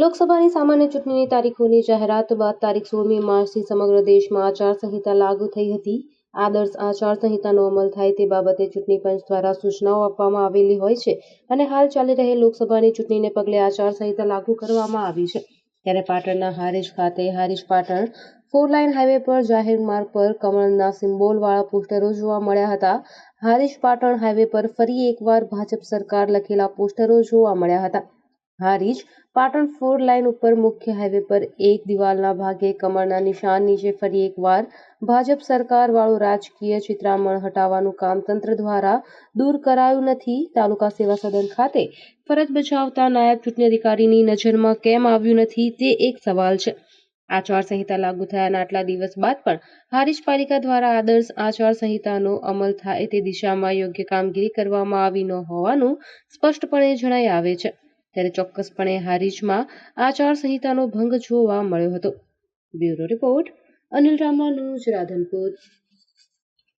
લોકસભાની સામાન્ય ચૂંટણીની તારીખોની જાહેરાત બાદ તારીખ સોળમી માર્ચથી સમગ્ર દેશમાં આચારસંહિતા લાગુ થઈ હતી. આદર્શ આચારસંહિતાનો અમલ થાય તે બાબતે ચૂંટણી પંચ દ્વારા સૂચનાઓ આપવામાં આવેલી હોય છે અને હાલ ચાલી રહેલ લોકસભાની ચૂંટણીને પગલે આચારસંહિતા લાગુ કરવામાં આવી છે. ત્યારે પાટણના હારીજ ખાતે Harij Patan four lane highway પર જાહેર માર્ગ પર કમળના સિમ્બોલવાળા પોસ્ટરો જોવા મળ્યા હતા. હારીજ પાટણ હાઈવે પર ફરી એકવાર ભાજપ સરકાર લખેલા પોસ્ટરો જોવા મળ્યા હતા. હારીજ, પાટણ ફોર લાઇન ઉપર મુખ્ય હાઈવે પર એક દિવાલના ભાગે કમળના નિશાન નીચે ફરી એકવાર ભાજપ સરકાર વાળું રાજકીય ચિત્રામણ હટાવવાનું કામ તંત્ર દ્વારા દૂર કરાયું નથી. તાલુકા સેવા સદન ખાતે ફરજ બજાવતા નાયબ ચૂંટણી અધિકારીની નજરમાં કેમ આવ્યું નથી તે એક સવાલ છે. આચારસંહિતા લાગુ થયાના આટલા દિવસ બાદ પણ હારીજ પાલિકા દ્વારા આદર્શ આચારસંહિતાનો અમલ થાય તે દિશામાં યોગ્ય કામગીરી કરવામાં આવી ન હોવાનું સ્પષ્ટપણે જણાઈ આવે છે. ત્યારે ચોક્કસપણે હારીજમાં આચારસંહિતાનો ભંગ જોવા મળ્યો હતો. Bureau report Anil Ramanuj Radhanpur.